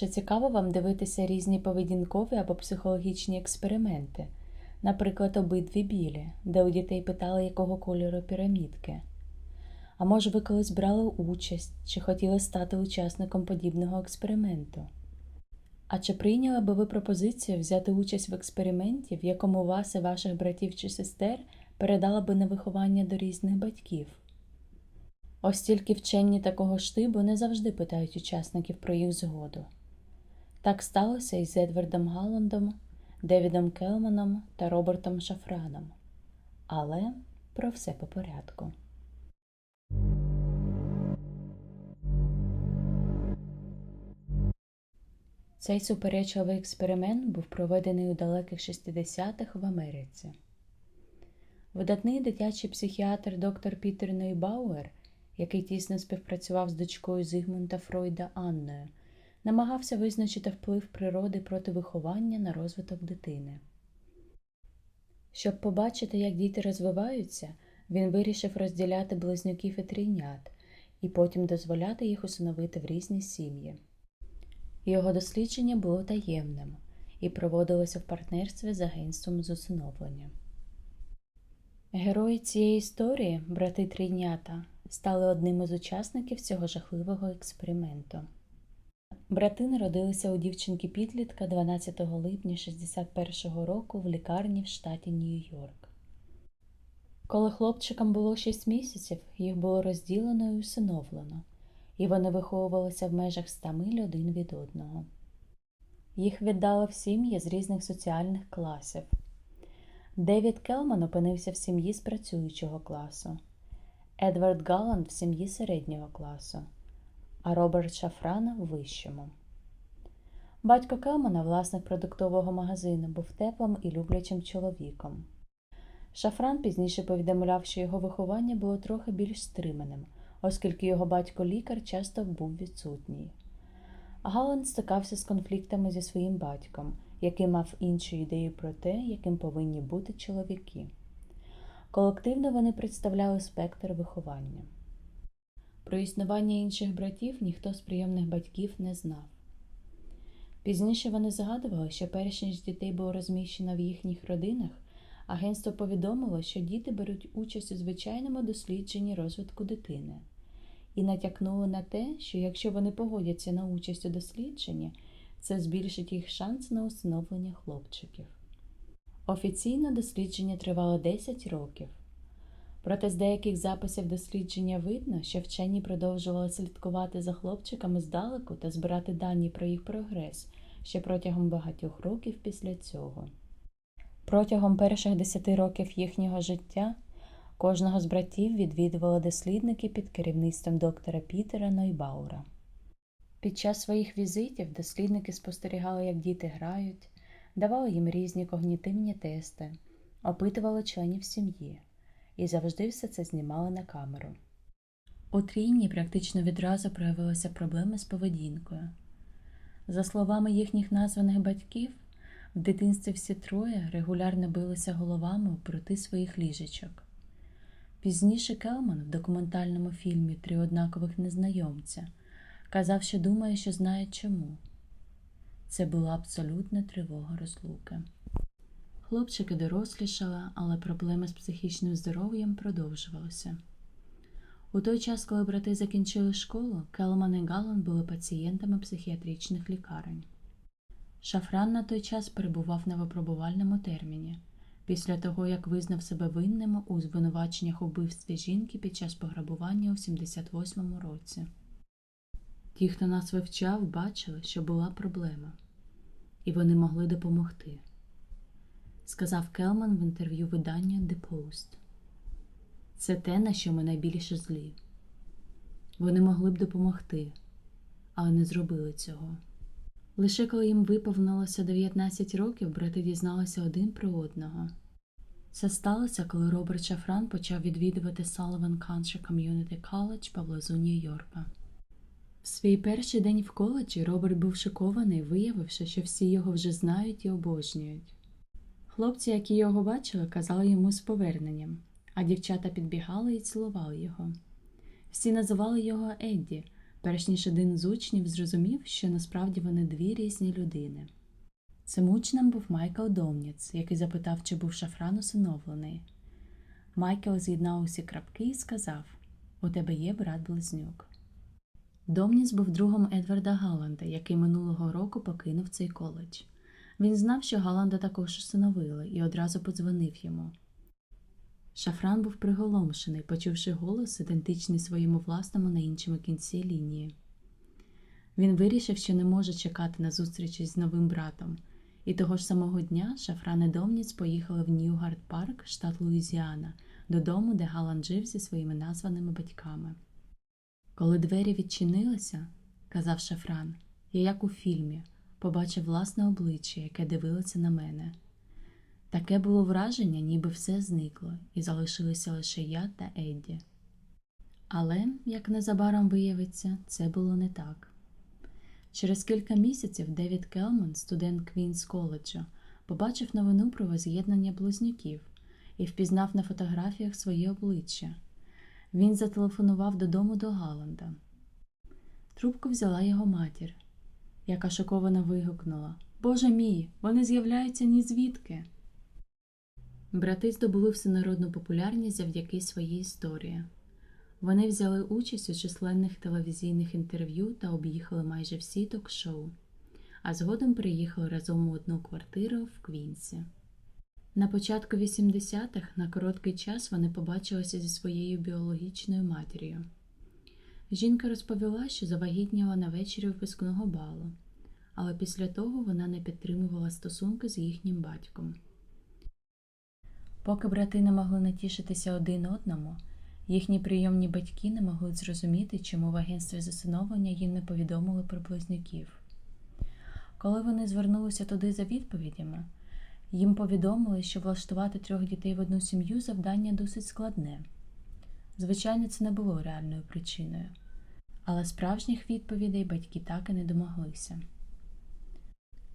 Чи цікаво вам дивитися різні поведінкові або психологічні експерименти, наприклад, обидві білі, де у дітей питали, якого кольору пірамідки? А може, ви колись брали участь чи хотіли стати учасником подібного експерименту? А чи прийняли би ви пропозицію взяти участь в експерименті, в якому вас і ваших братів чи сестер передала би на виховання до різних батьків? Ось тільки вчені такого штибу не завжди питають учасників про їх згоду. Так сталося і з Едвардом Галландом, Девідом Келманом та Робертом Шафраном. Але про все по порядку. Цей суперечливий експеримент був проведений у далеких 60-х в Америці. Видатний дитячий психіатр доктор Пітер Нойбауер, який тісно співпрацював з дочкою Зигмунда Фройда Анною, намагався визначити вплив природи проти виховання на розвиток дитини. Щоб побачити, як діти розвиваються, він вирішив розділяти близнюків і трійнят і потім дозволяти їх усиновити в різні сім'ї. Його дослідження було таємним і проводилося в партнерстві з агентством з усиновлення. Герої цієї історії, брати трійнята, стали одним із учасників цього жахливого експерименту. Брати народилися у дівчинки підлітка 12 липня 61-го року в лікарні в штаті Нью-Йорк. Коли хлопчикам було 6 місяців, їх було розділено і усиновлено, і вони виховувалися в межах 100 миль один від одного. Їх віддали в сім'ї з різних соціальних класів. Девід Келман опинився в сім'ї з працюючого класу, Едвард Галланд в сім'ї середнього класу, а Роберт Шафрана вищому. Батько Келмана, власник продуктового магазину, був теплим і люблячим чоловіком. Шафран пізніше повідомляв, що його виховання було трохи більш стриманим, оскільки його батько лікар часто був відсутній. Галланд стикався з конфліктами зі своїм батьком, який мав іншу ідею про те, яким повинні бути чоловіки. Колективно вони представляли спектр виховання. Про існування інших братів ніхто з прийомних батьків не знав. Пізніше вони згадували, що перш дітей було розміщено в їхніх родинах, агентство повідомило, що діти беруть участь у звичайному дослідженні розвитку дитини, і натякнули на те, що якщо вони погодяться на участь у дослідженні, це збільшить їх шанс на усиновлення хлопчиків. Офіційно дослідження тривало 10 років. Проте з деяких записів дослідження видно, що вчені продовжували слідкувати за хлопчиками здалеку та збирати дані про їх прогрес ще протягом багатьох років після цього. Протягом перших 10 років їхнього життя кожного з братів відвідували дослідники під керівництвом доктора Пітера Нойбаура. Під час своїх візитів дослідники спостерігали, як діти грають, давали їм різні когнітивні тести, опитували членів сім'ї і завжди все це знімали на камеру. У трійні практично відразу проявилися проблеми з поведінкою. За словами їхніх названих батьків, в дитинстві всі троє регулярно билися головами проти своїх ліжечок. Пізніше Келман в документальному фільмі Три однакових незнайомця казав, що думає, що знає чому. Це була абсолютна тривога розлуки. Хлопчики дорослішали, але проблеми з психічним здоров'ям продовжувалися. У той час, коли брати закінчили школу, Келман і Галлан були пацієнтами психіатричних лікарень. Шафран на той час перебував на випробувальному терміні після того, як визнав себе винним у звинуваченнях у вбивстві жінки під час пограбування у 78-му році. Ті, хто нас вивчав, бачили, що була проблема, і вони могли допомогти, сказав Келман в інтерв'ю видання The Post. Це те, на що ми найбільше злі. Вони могли б допомогти, але не зробили цього. Лише коли їм виповнилося 19 років, брати дізналися один про одного. Це сталося, коли Роберт Шафран почав відвідувати Sullivan Country Community College поблизу Нью-Йорка. В свій перший день в коледжі Роберт був шокований, виявивши, що всі його вже знають і обожнюють. Хлопці, які його бачили, казали йому з поверненням, а дівчата підбігали і цілували його. Всі називали його Едді, перш ніж один з учнів зрозумів, що насправді вони дві різні людини. Цим учнем був Майкл Домніц, який запитав, чи був шафран усиновлений. Майкл з'єднав усі крапки і сказав: У тебе є брат близнюк. Домніс був другом Едварда Галланда, який минулого року покинув цей коледж. Він знав, що Галланда також усиновили, і одразу подзвонив йому. Шафран був приголомшений, почувши голос, ідентичний своєму власному на іншому кінці лінії. Він вирішив, що не може чекати на зустріч із новим братом, і того ж самого дня Шафран і Домніц поїхали в Ньюгард Парк, штат Луїзіана, додому, де Галан жив зі своїми названими батьками. Коли двері відчинилися, казав Шафран, я як у фільмі, побачив власне обличчя, яке дивилося на мене. Таке було враження, ніби все зникло, і залишилися лише я та Едді. Але, як незабаром виявиться, це було не так. Через кілька місяців Девід Келман, студент Квінс коледжу, побачив новину про воз'єднання близнюків і впізнав на фотографіях своє обличчя. Він зателефонував додому до Галанда. Трубку взяла його матір, яка шоковано вигукнула Боже мій, вони з'являються ні звідки. Брати здобули всенародну популярність завдяки своїй історії. Вони взяли участь у численних телевізійних інтерв'ю та об'їхали майже всі ток-шоу, а згодом приїхали разом у одну квартиру в Квінсі. На початку 80-х на короткий час вони побачилися зі своєю біологічною матір'ю. Жінка розповіла, що завагітніла на вечері випускного балу, але після того вона не підтримувала стосунки з їхнім батьком. Поки брати не могли натішитися один одному, їхні прийомні батьки не могли зрозуміти, чому в агентстві засиновлення їм не повідомили про близнюків. Коли вони звернулися туди за відповідями, їм повідомили, що влаштувати трьох дітей в одну сім'ю завдання досить складне. Звичайно, це не було реальною причиною, але справжніх відповідей батьки так і не домоглися.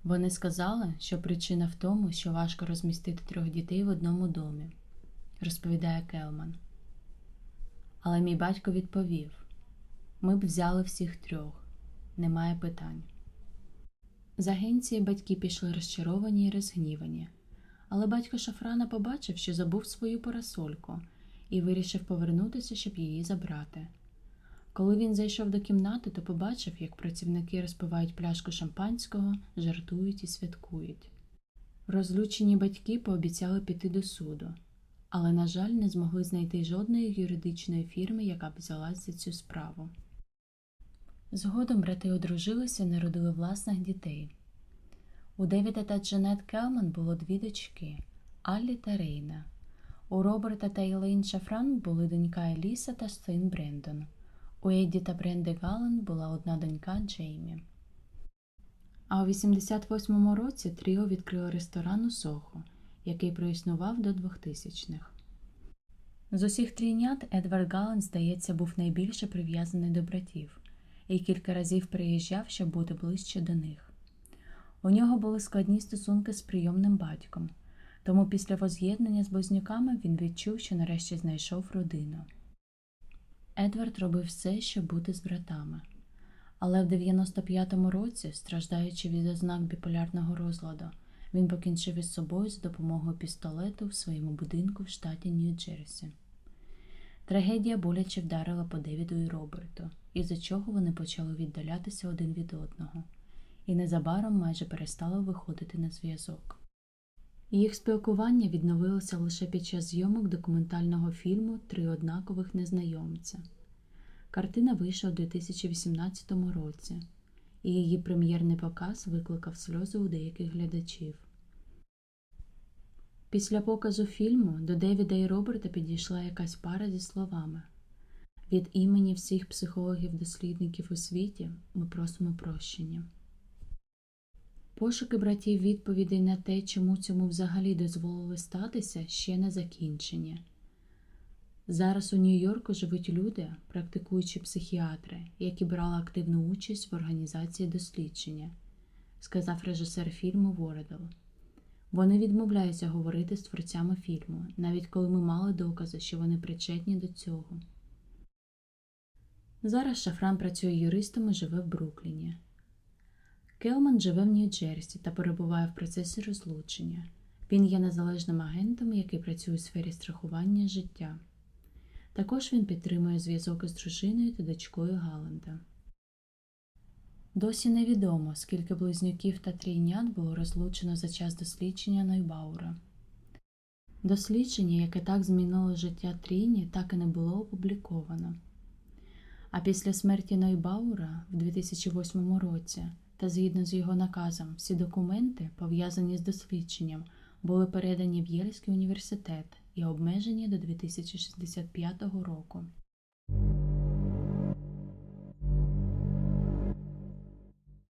Вони сказали, що причина в тому, що важко розмістити трьох дітей в одному домі, розповідає Келман. Але мій батько відповів: ми б взяли всіх трьох, немає питань. З агенції батьки пішли розчаровані і розгнівані, але батько Шафрана побачив, що забув свою парасольку, і вирішив повернутися, щоб її забрати. Коли він зайшов до кімнати, то побачив, як працівники розпивають пляшку шампанського, жартують і святкують. Розлючені батьки пообіцяли піти до суду, але, на жаль, не змогли знайти жодної юридичної фірми, яка б взялась за цю справу. Згодом брати одружилися народили власних дітей. У Девіда та Джанет Келман було дві дочки Аллі та Рейна. У Роберта та Елейн Шафран були донька Еліса та син Брендон. У Едді та Бренди Галлен була одна донька Джеймі. А у 88-му році Тріо відкрило ресторан у Сохо, який проіснував до 2000-х. З усіх трійнят Едвард Галлен, здається, був найбільше прив'язаний до братів і кілька разів приїжджав, щоб бути ближче до них. У нього були складні стосунки з прийомним батьком, тому після воз'єднання з близнюками він відчув, що нарешті знайшов родину. Едвард робив все, щоб бути з братами. Але в 95-му році, страждаючи від ознак біполярного розладу, він покінчив із собою за допомогою пістолету в своєму будинку в штаті Нью-Джерсі. Трагедія боляче вдарила по Девіду і Роберту, із-за чого вони почали віддалятися один від одного, і незабаром майже перестали виходити на зв'язок. Їх спілкування відновилося лише під час зйомок документального фільму Три однакових незнайомця. Картина вийшла у 2018 році, і її прем'єрний показ викликав сльози у деяких глядачів. Після показу фільму до Девіда і Роберта підійшла якась пара зі словами Від імені всіх психологів-дослідників у світі ми просимо прощення. Пошуки братів відповідей на те, чому цьому взагалі дозволили статися, ще не закінчені. Зараз у Нью-Йорку живуть люди, практикуючі психіатри, які брали активну участь в організації дослідження, сказав режисер фільму Вородел. Вони відмовляються говорити з творцями фільму, навіть коли ми мали докази, що вони причетні до цього. Зараз Шафран працює юристом і живе в Брукліні. Келман живе в Нью-Джерсі та перебуває в процесі розлучення. Він є незалежним агентом, який працює у сфері страхування життя. Також він підтримує зв'язок із дружиною та дочкою Галанда. Досі невідомо, скільки близнюків та трійнят було розлучено за час дослідження Нойбаура. Дослідження, яке так змінило життя Тріні, так і не було опубліковано. А після смерті Нойбаура в 2008 році та згідно з його наказом, всі документи, пов'язані з дослідженням, були передані в Єльський університет і обмежені до 2065 року.